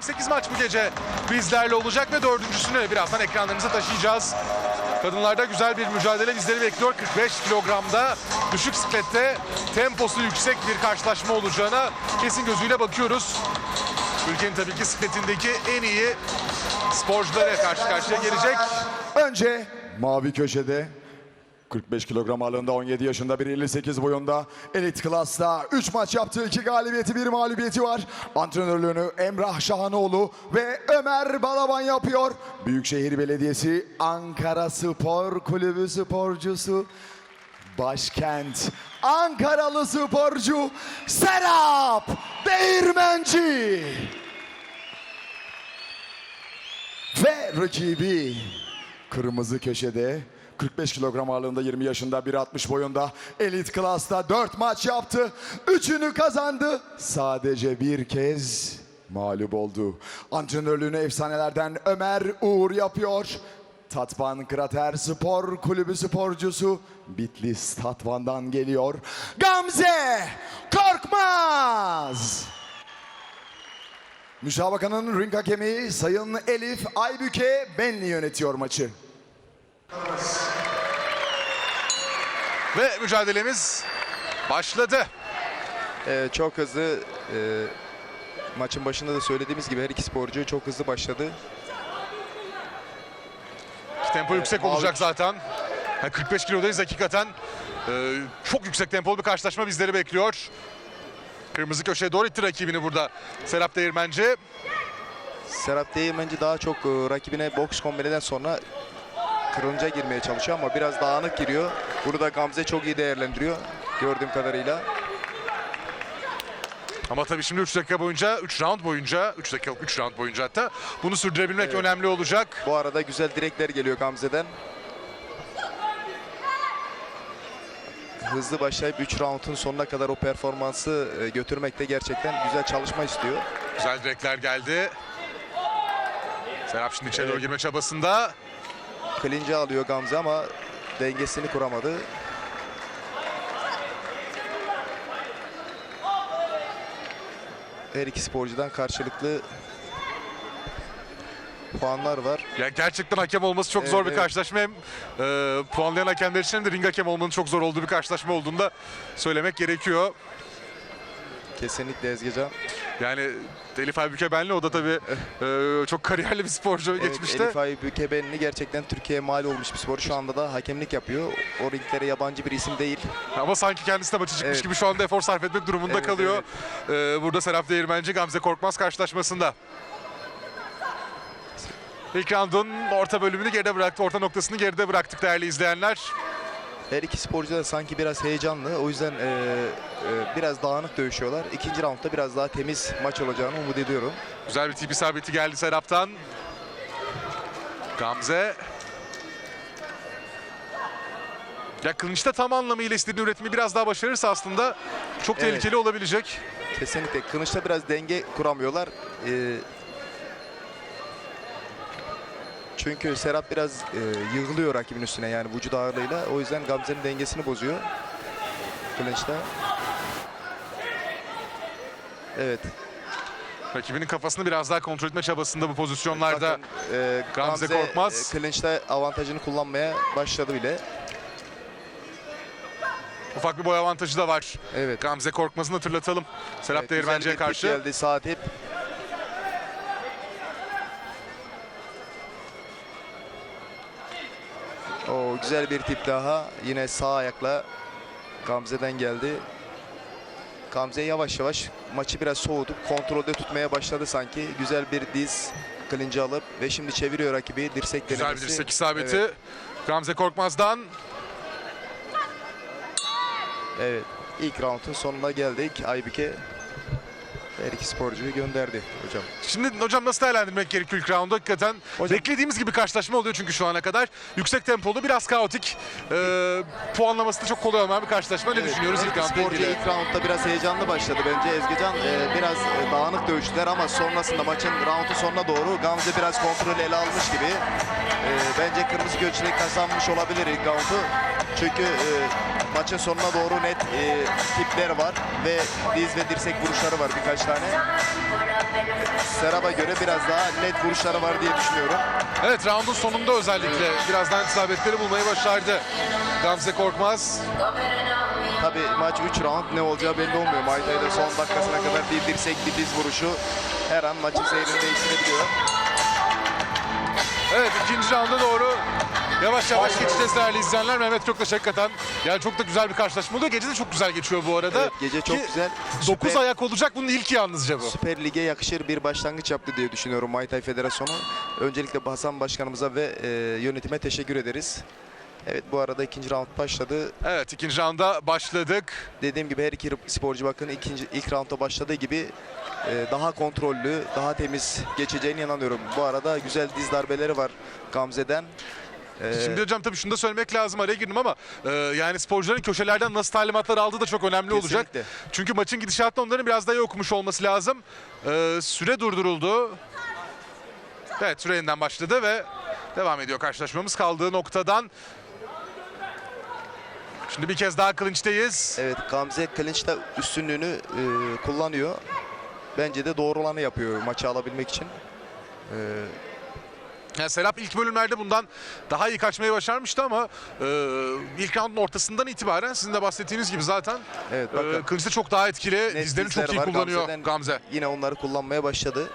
8 maç bu gece bizlerle olacak ve dördüncüsünü birazdan ekranlarınıza taşıyacağız. Kadınlarda güzel bir mücadele bizleri bekliyor. 45 kilogramda düşük siklette temposu yüksek bir karşılaşma olacağına kesin gözüyle bakıyoruz. Ülkenin tabii ki sikletindeki en iyi sporcuları karşı karşıya gelecek. Önce mavi köşede 45 kilogram ağırlığında 17 yaşında bir 58 boyunda elit klasta 3 maç yaptı 2 galibiyeti 1 mağlubiyeti var. Antrenörlüğünü Emrah Şahanoğlu ve Ömer Balaban yapıyor. Büyükşehir Belediyesi Ankara Spor Kulübü sporcusu Başkent Ankaralı sporcu Serap Değirmenci. Ve rakibi kırmızı köşede 45 kilogram ağırlığında 20 yaşında 1.60 boyunda elit klasta 4 maç yaptı. Üçünü kazandı. Sadece bir kez mağlup oldu. Antrenörlüğünü efsanelerden Ömer Uğur yapıyor. Tatvan Krater Spor Kulübü sporcusu Bitlis Tatvan'dan geliyor. Gamze Korkmaz. Müsabakanın ring hakemi Sayın Elif Aybüke Benli yönetiyor maçı. Ve mücadelemiz başladı. Ee, çok hızlı e, maçın başında da söylediğimiz gibi her iki sporcu çok hızlı başladı. Tempo yüksek mavi- olacak zaten. Ha, 45 kilodayız hakikaten. Ee, çok yüksek tempolu bir karşılaşma bizleri bekliyor. Kırmızı köşeye doğru itti rakibini burada Serap Değirmenci. Serap Değirmenci daha çok e, rakibine boks kombineden sonra kırılınca girmeye çalışıyor ama biraz dağınık giriyor. Burada Gamze çok iyi değerlendiriyor gördüğüm kadarıyla. Ama tabii şimdi 3 dakika boyunca, 3 round boyunca, 3 dakikalık 3 round boyunca hatta bunu sürdürebilmek önemli olacak. Bu arada güzel direkler geliyor Gamze'den. Hızlı başlayıp 3 roundun sonuna kadar o performansı e, götürmekte gerçekten güzel çalışma istiyor. Güzel direkler geldi. Serap şimdi içeri doğru girme çabasında. Klinci alıyor Gamze ama dengesini kuramadı. Her iki sporcudan karşılıklı puanlar var. Yani gerçekten hakem olması çok Evet, zor bir evet. karşılaşma. Hem e, puanlayan hakemler için hem de ring hakem olmanın çok zor olduğu bir karşılaşma olduğunu da söylemek gerekiyor. Kesinlikle Ezgecan. Yani Elif Aybüke Benli o da tabii e, çok kariyerli bir sporcu Evet, geçmişte. Elif Aybüke Benli gerçekten Türkiye'ye mal olmuş bir sporcu. Şu anda da hakemlik yapıyor. O ringlere yabancı bir isim değil. Ama sanki kendisi de maçı çıkmış Evet. gibi şu anda efor sarf etmek durumunda Evet, kalıyor. E, burada Serap Değirmenci Gamze Korkmaz karşılaşmasında. İlk roundun orta bölümünü geride bıraktı. Orta noktasını geride bıraktık değerli izleyenler. Her iki sporcu da sanki biraz heyecanlı. O yüzden e, e, biraz dağınık dövüşüyorlar. İkinci roundda biraz daha temiz maç olacağını umut ediyorum. Güzel bir tip isabeti geldi Serap'tan. Gamze. Ya kılıçta tam anlamıyla istediği üretimi biraz daha başarırsa aslında çok Evet. tehlikeli olabilecek. Kesinlikle. Kılıçta biraz denge kuramıyorlar. Ee, çünkü Serap biraz e, yığılıyor rakibin üstüne yani vücut ağırlığıyla. O yüzden Gamze'nin dengesini bozuyor. Kılıçta. Evet. Rakibinin kafasını biraz daha kontrol etme çabasında bu pozisyonlarda. Bakın, e, Gamze Korkmaz. e, Kılıçta avantajını kullanmaya başladı bile. Ufak bir boy avantajı da var. Evet. Gamze Korkmaz'ın hatırlatalım. Serap Evet, Değirmenci'ye karşı. geldi sağ tip. O güzel bir tip daha. Yine sağ ayakla Gamze'den geldi. Gamze yavaş yavaş maçı biraz soğutup kontrolde tutmaya başladı sanki. Güzel bir diz kılıncı alıp ve şimdi çeviriyor rakibi dirsek Güzel bir denemesi. dirsek isabeti. Evet, Gamze Korkmaz'dan. evet. İlk roundun sonuna geldik. Aybüke her iki sporcuyu gönderdi hocam. Şimdi hocam nasıl değerlendirmek gerekiyor ilk roundu? Hakikaten Hocam- beklediğimiz gibi karşılaşma oluyor çünkü şu ana kadar. Yüksek tempolu, biraz kaotik. Ee, puanlaması da çok kolay olmayan bir karşılaşma. Ne Evet, düşünüyoruz ilk sporcu ilgili? ilk roundda biraz heyecanlı başladı bence Ezgecan. e, biraz e, dağınık dövüştüler ama sonrasında maçın roundun sonuna doğru Gamze biraz kontrolü ele almış gibi. E, bence kırmızı göçleri kazanmış olabilir ilk roundu. Çünkü e, maçın sonuna doğru net e, tipler var ve diz ve dirsek vuruşları var birkaç tane. Serap'a göre biraz daha net vuruşları var diye düşünüyorum. Evet roundun sonunda özellikle birazdan isabetleri bulmayı başardı. Gamze Korkmaz. Tabii maç 3 round ne olacağı belli olmuyor. Muay Thai'de son dakikasına kadar bir dirsek bir diz vuruşu her an maçın seyrini değiştirebiliyor. Evet ikinci rounda doğru yavaş yavaş geçeceğiz değerli izleyenler. Mehmet Köktaş hakikaten yani çok da güzel bir karşılaşma oluyor. Gece de çok güzel geçiyor bu arada. Evet, gece çok Ki güzel. 9 Süper- ayak olacak bunun ilki yalnızca bu. Süper Lig'e yakışır bir başlangıç yaptı diye düşünüyorum Muay Thai Federasyonu. Öncelikle Hasan Başkanımıza ve e, yönetime teşekkür ederiz. Evet bu arada ikinci round başladı. Evet ikinci rounda başladık. Dediğim gibi her iki sporcu bakın ikinci ilk rounda başladığı gibi e, daha kontrollü, daha temiz geçeceğine inanıyorum. Bu arada güzel diz darbeleri var Gamze'den. E, Şimdi hocam tabii şunu da söylemek lazım araya girdim ama e, yani sporcuların köşelerden nasıl talimatlar aldığı da çok önemli olacak. Kesinlikle. Çünkü maçın gidişatında onların biraz daha iyi okumuş olması lazım. E, süre durduruldu. Evet süre yeniden başladı ve devam ediyor karşılaşmamız kaldığı noktadan. Şimdi bir kez daha klinçteyiz. Evet Gamze clinch'te üstünlüğünü e, kullanıyor. Bence de doğru olanı yapıyor maçı alabilmek için. E, Yani Serap ilk bölümlerde bundan daha iyi kaçmayı başarmıştı ama e, ilk roundun ortasından itibaren sizin de bahsettiğiniz gibi zaten evet e, bakın. kılıçta çok daha etkili. Dizlerini dizler çok iyi var kullanıyor Gamze'den. Gamze. Yine onları kullanmaya başladı.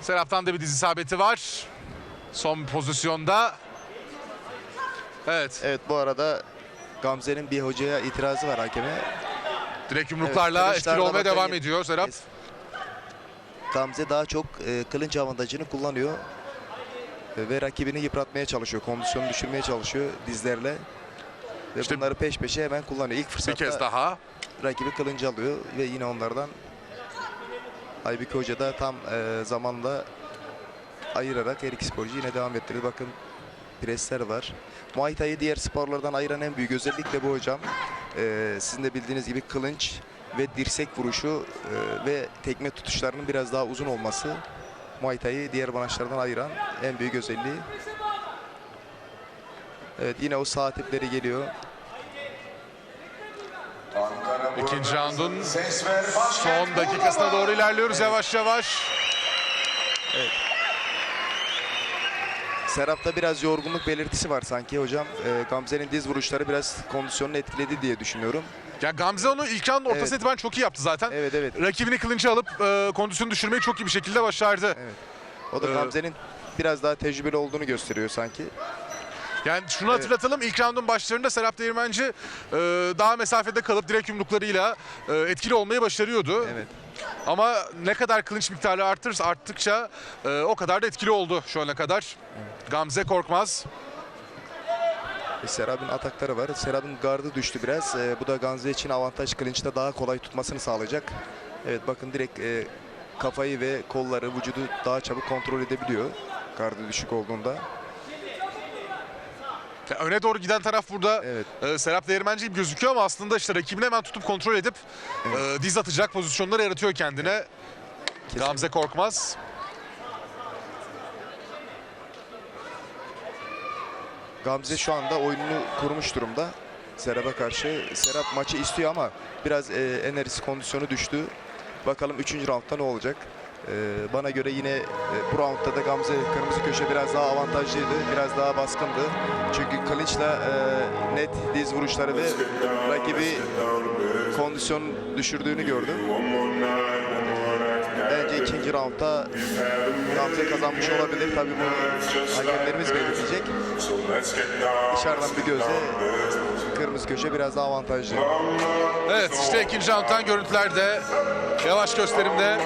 Serap'tan da bir diz isabeti var. Son pozisyonda. Evet. Evet bu arada Gamze'nin bir hocaya itirazı var hakeme. Direkt yumruklarla Evet, etkili kılıçlarla olmaya bakın devam yine- ediyor Serap. Gamze daha çok e, kılınç avantajını kullanıyor. Ve rakibini yıpratmaya çalışıyor. Kondisyonu düşürmeye çalışıyor dizlerle. Ve İşte- bunları peş peşe hemen kullanıyor. İlk Bir fırsatta kez daha. rakibi kılıncı alıyor ve yine onlardan Aybük Hoca da tam e, zamanda ayırarak her iki sporcu yine devam ettirdi. Bakın presler var. Muay Thai'yi diğer sporlardan ayıran en büyük özellik de bu hocam. E, sizin de bildiğiniz gibi kılınç ve dirsek vuruşu e, ve tekme tutuşlarının biraz daha uzun olması Muay Thai'yi diğer branşlardan ayıran en büyük özelliği. Evet yine o sağ tipleri geliyor. İkinci roundun son dakikasına doğru ilerliyoruz yavaş yavaş. Serap'ta biraz yorgunluk belirtisi var sanki hocam. Ee, Gamze'nin diz vuruşları biraz kondisyonunu etkiledi diye düşünüyorum. Ya Gamze onu ilk roundun ortasına Evet. itibaren çok iyi yaptı zaten. Evet evet. Rakibini kılınca alıp e, kondisyonu düşürmeyi çok iyi bir şekilde başardı. O da Ee, Gamze'nin biraz daha tecrübeli olduğunu gösteriyor sanki. Yani şunu hatırlatalım ilk roundun başlarında Serap Değirmenci e, daha mesafede kalıp direkt yumruklarıyla e, etkili olmayı başarıyordu. Evet. Ama ne kadar kılınç miktarı artırırsa arttıkça e, o kadar da etkili oldu şu ana kadar. Gamze Korkmaz. E, Serap'ın atakları var. Serap'ın gardı düştü biraz. E, bu da Gamze için avantaj klinçte daha kolay tutmasını sağlayacak. Evet bakın direkt e, kafayı ve kolları, vücudu daha çabuk kontrol edebiliyor. Gardı düşük olduğunda. Ya öne doğru giden taraf burada Evet. e, Serap Değirmenci gibi gözüküyor ama aslında işte rakibini hemen tutup kontrol edip e, diz atacak pozisyonlar yaratıyor kendine. Kesin. Gamze Korkmaz. Gamze şu anda oyununu kurmuş durumda. Serap'a karşı. Serap maçı istiyor ama biraz e, enerjisi kondisyonu düştü. Bakalım 3. roundda ne olacak? E, bana göre yine e, bu roundda da Gamze kırmızı köşe biraz daha avantajlıydı. Biraz daha baskındı. Çünkü kılıçla e, net diz vuruşları ve rakibi kondisyon düşürdüğünü gördüm. Bence ikinci roundda Gamze kazanmış olabilir. Tabii bunu hakemlerimiz belirleyecek. Dışarıdan bir gözle kırmızı köşe biraz daha avantajlı. Evet işte ikinci rounddan görüntüler de yavaş gösterimde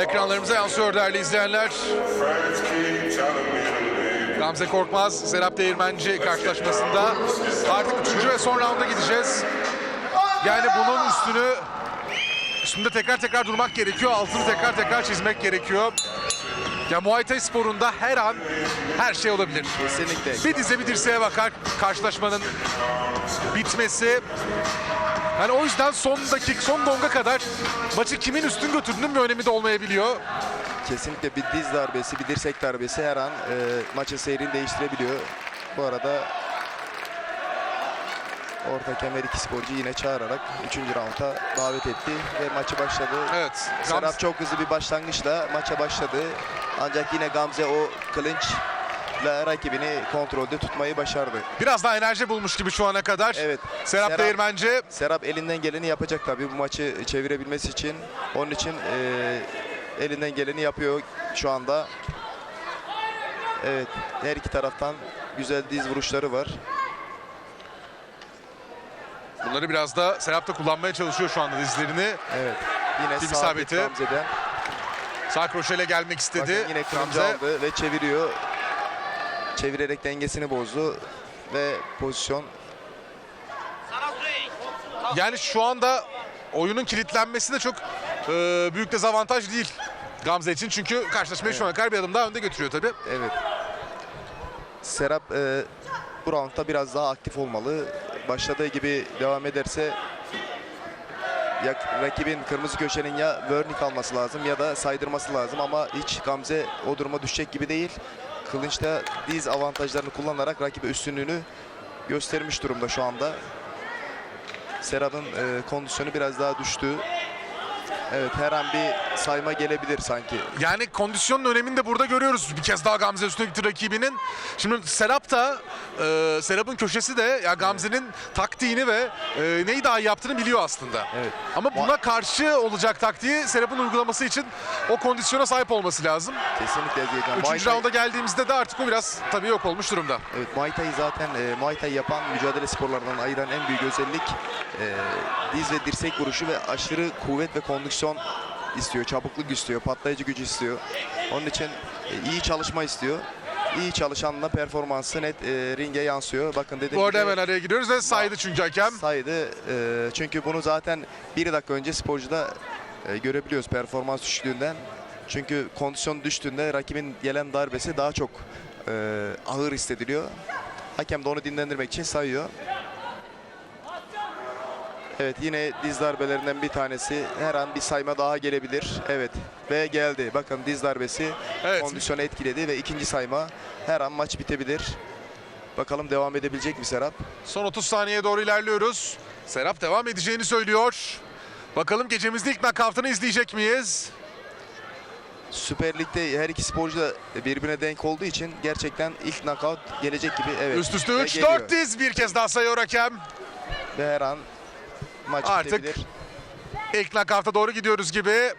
ekranlarımıza yansıyor değerli izleyenler. Gamze Korkmaz, Serap Değirmenci karşılaşmasında artık üçüncü ve son rounda gideceğiz. Yani bunun üstünü üstünde tekrar tekrar durmak gerekiyor. Altını tekrar tekrar çizmek gerekiyor. Ya Muay Thai sporunda her an her şey olabilir. Kesinlikle. Bir dize bir dirseğe bakar karşılaşmanın bitmesi. Yani o yüzden son dakik, son donga kadar maçı kimin üstün götürdüğünün bir önemi de olmayabiliyor. Kesinlikle bir diz darbesi, bir dirsek darbesi her an e, maçın seyrini değiştirebiliyor. Bu arada Orta kemer iki sporcu yine çağırarak 3. raunda davet etti ve maçı başladı. Evet. Serap Gamze, çok hızlı bir başlangıçla maça başladı. Ancak yine Gamze o kılınçla rakibini kontrolde tutmayı başardı. biraz daha enerji bulmuş gibi şu ana kadar. Evet. Serap, Serap- Değirmenci Serap elinden geleni yapacak tabii bu maçı çevirebilmesi için. Onun için eee, elinden geleni yapıyor şu anda. Evet, her iki taraftan güzel diz vuruşları var. Bunları biraz da Serap da kullanmaya çalışıyor şu anda dizlerini. Evet. Yine sağ isabeti. tek Gamze'den. Sağ kroşeyle gelmek istedi. Bakın yine Gamze. aldı ve çeviriyor. Çevirerek dengesini bozdu ve pozisyon Yani şu anda oyunun kilitlenmesi de çok e, büyük dezavantaj değil Gamze için. Çünkü karşılaşmayı şu ana kadar bir adım daha önde götürüyor tabii. Evet. Serap e, bu roundda biraz daha aktif olmalı. Başladığı gibi devam ederse ya, rakibin kırmızı köşenin ya Wernick alması lazım ya da saydırması lazım ama hiç Gamze o duruma düşecek gibi değil. Kılınçta diz avantajlarını kullanarak rakibe üstünlüğünü göstermiş durumda şu anda. Serap'ın e, kondisyonu biraz daha düştü. Evet her an bir sayma gelebilir sanki. Yani kondisyonun önemini de burada görüyoruz. Bir kez daha Gamze üstüne gitti rakibinin. Şimdi Serap da, e, Serap'ın köşesi de ya Gamze'nin taktiğini ve e, neyi daha iyi yaptığını biliyor aslında. Evet. Ama buna karşı olacak taktiği Serap'ın uygulaması için o kondisyona sahip olması lazım. Kesinlikle Ezgi'den. Üçüncü raunda geldiğimizde de artık o biraz tabii yok olmuş durumda. Evet Muay Thai zaten e, Muay Thai yapan mücadele sporlarından ayıran en büyük özellik e, diz ve dirsek vuruşu ve aşırı kuvvet ve kondisyon istiyor. Çabukluk istiyor, patlayıcı gücü istiyor. Onun için e, iyi çalışma istiyor. İyi çalışanla performansı net e, ringe yansıyor. Bakın dediğim Bu arada hemen araya giriyoruz ve saydı çünkü hakem. saydı. E, çünkü bunu zaten bir dakika önce sporcuda e, görebiliyoruz performans düştüğünden. Çünkü kondisyon düştüğünde rakibin gelen darbesi daha çok e, ağır hissediliyor. Hakem de onu dinlendirmek için sayıyor. Evet yine diz darbelerinden bir tanesi. Her an bir sayma daha gelebilir. Evet ve geldi. Bakın diz darbesi Evet. kondisyonu etkiledi ve ikinci sayma her an maç bitebilir. Bakalım devam edebilecek mi Serap? Son 30 saniyeye doğru ilerliyoruz. Serap devam edeceğini söylüyor. Bakalım gecemizde ilk knockout'ını izleyecek miyiz? Süper Lig'de her iki sporcu da birbirine denk olduğu için gerçekten ilk knockout gelecek gibi. Evet. Üst üste Ve 3 geliyor. 4 diz bir kez daha sayıyor hakem. Ve her an maç Artık bitebilir. İlk knockout'a doğru gidiyoruz gibi.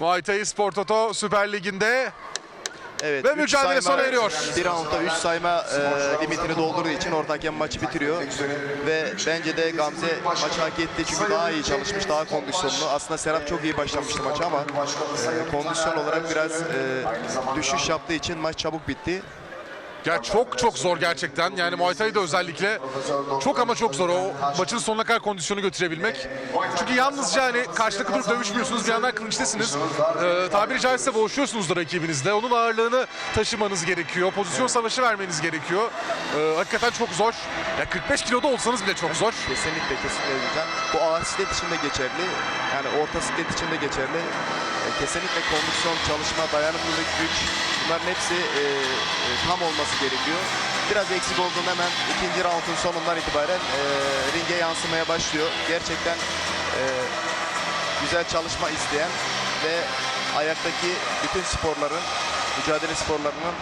Muay Thai Spor Toto Süper Ligi'nde Evet, Ve üç mücadele sona eriyor. Bir roundda 3 sayma e, limitini doldurduğu için orta hakem maçı bitiriyor. Ve bence de Gamze maçı hak etti çünkü daha iyi çalışmış, daha kondisyonlu. Aslında Serap çok iyi başlamıştı maça ama e, kondisyon olarak biraz e, düşüş yaptığı için maç çabuk bitti. Ya çok çok zor gerçekten. Yani Muay Thai'de özellikle çok ama çok zor o maçın sonuna kadar kondisyonu götürebilmek. Çünkü yalnızca hani karşılıklı durup dövüşmüyorsunuz. Bir yandan kılıçlısınız. Ee, tabiri caizse boğuşuyorsunuz da rakibinizle. Onun ağırlığını taşımanız gerekiyor. Pozisyon savaşı vermeniz gerekiyor. Ee, hakikaten çok zor. Ya 45 kiloda olsanız bile çok zor. Kesinlikle kesinlikle. Bu ağır siklet için de geçerli. Yani orta siklet için de geçerli. Kesinlikle kondisyon, çalışma, dayanıklılık, güç bunların hepsi e, e, tam olması gerekiyor. Biraz eksik olduğunda hemen ikinci roundun sonundan itibaren e, ringe yansımaya başlıyor. Gerçekten e, güzel çalışma isteyen ve ayaktaki bütün sporların, mücadele sporlarının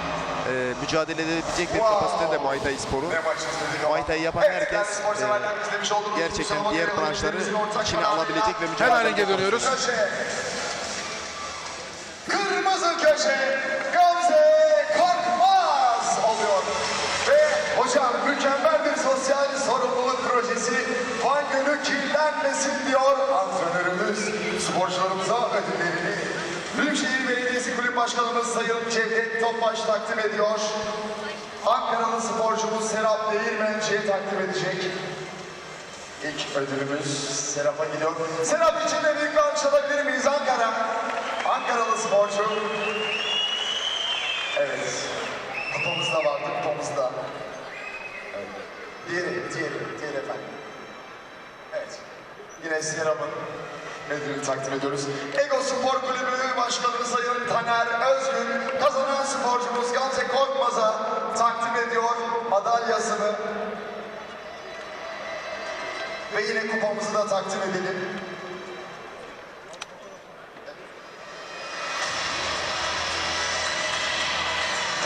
e, mücadele edebilecek bir kapasitede Muay Thai sporu. Muay Thai yapan herkes e, gerçekten diğer branşları içine alabilecek ve mücadele Hemen ringe dönüyoruz. Köşe Gamze Korkmaz oluyor. Ve hocam mükemmel bir sosyal sorumluluk projesi fan günü kirlenmesin diyor antrenörümüz. Sporcularımıza ödüllerini Büyükşehir Belediyesi Kulüp Başkanımız Sayın Cevdet Topbaş takdim ediyor. Ankaralı sporcumuz Serap Değirmenci'ye takdim edecek. İlk ödülümüz Serap'a gidiyor. Serap için de bir alkış alabilir miyiz Ankara? Ankaralı sporcu. Evet. Kupamızda vardı, kupamızda. Evet. Diğeri, diğeri, diğeri efendim. Evet. Yine Serap'ın ödülünü takdim ediyoruz. Ego Spor Kulübü Başkanı Sayın Taner Özgün, kazanan sporcumuz Gamze Korkmaz'a takdim ediyor madalyasını. ve yine kupamızı da takdim edelim.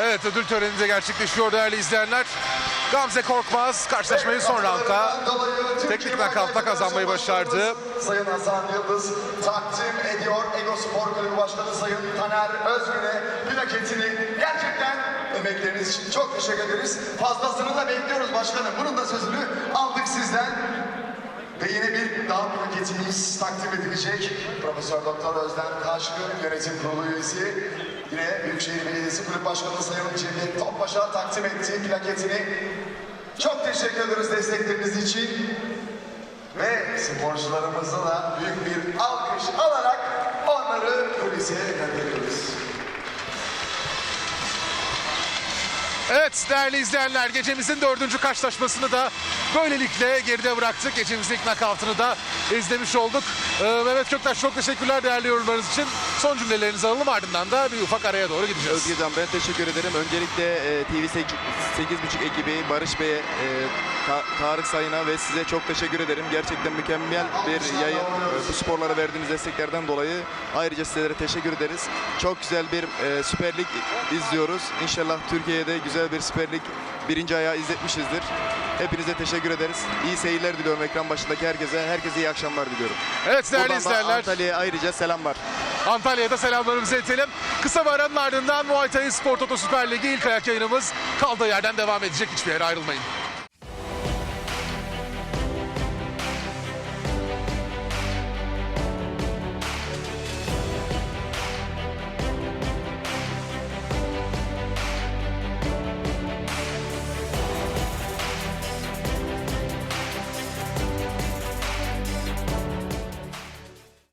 Evet ödül töreni de gerçekleşiyor değerli izleyenler. Gamze Korkmaz karşılaşmayı son roundda teknik knockout'la kazanmayı başardı. Sayın Hasan Yıldız takdim ediyor. Ego Spor Kulübü Başkanı Sayın Taner Özgün'e plaketini gerçekten emekleriniz için çok teşekkür ederiz. Fazlasını da bekliyoruz başkanım. Bunun da sözünü aldık sizden. Ve yine bir daha plaketimiz takdim edilecek. Profesör Doktor Özden Taşkın yönetim kurulu üyesi. Yine Büyükşehir Belediyesi Kulüp Başkanı Sayın Cevdet Topbaş'a takdim ettiği plaketini. Çok teşekkür ederiz destekleriniz için. Ve sporcularımıza da büyük bir alkış alarak onları kulise gönderiyoruz. Evet değerli izleyenler gecemizin dördüncü karşılaşmasını da böylelikle geride bıraktık. Gecemizin ilk knockout'ını da izlemiş olduk. Ee, Mehmet Köktaş çok teşekkürler değerli yorumlarınız için. Son cümlelerinizi alalım ardından da bir ufak araya doğru gideceğiz. Özgecan ben teşekkür ederim. Öncelikle e, TV 8.5 ekibi Barış Bey'e, Ta- Tarık Sayın'a ve size çok teşekkür ederim. Gerçekten mükemmel bir yayın. E, bu sporlara verdiğiniz desteklerden dolayı ayrıca sizlere teşekkür ederiz. Çok güzel bir e, Süper Lig izliyoruz. İnşallah Türkiye'de güzel bir Süper Lig birinci ayağı izletmişizdir. Hepinize teşekkür ederiz. İyi seyirler diliyorum ekran başındaki herkese. Herkese iyi akşamlar diliyorum. Evet değerli Buradan da izleyenler Antalya'ya ayrıca selam var. Antalya'da selamlarımızı iletelim. Kısa bir aranın ardından Muay Thai Spor Toto Süper Ligi ilk ayak yayınımız kaldığı yerden devam edecek. Hiçbir yere ayrılmayın.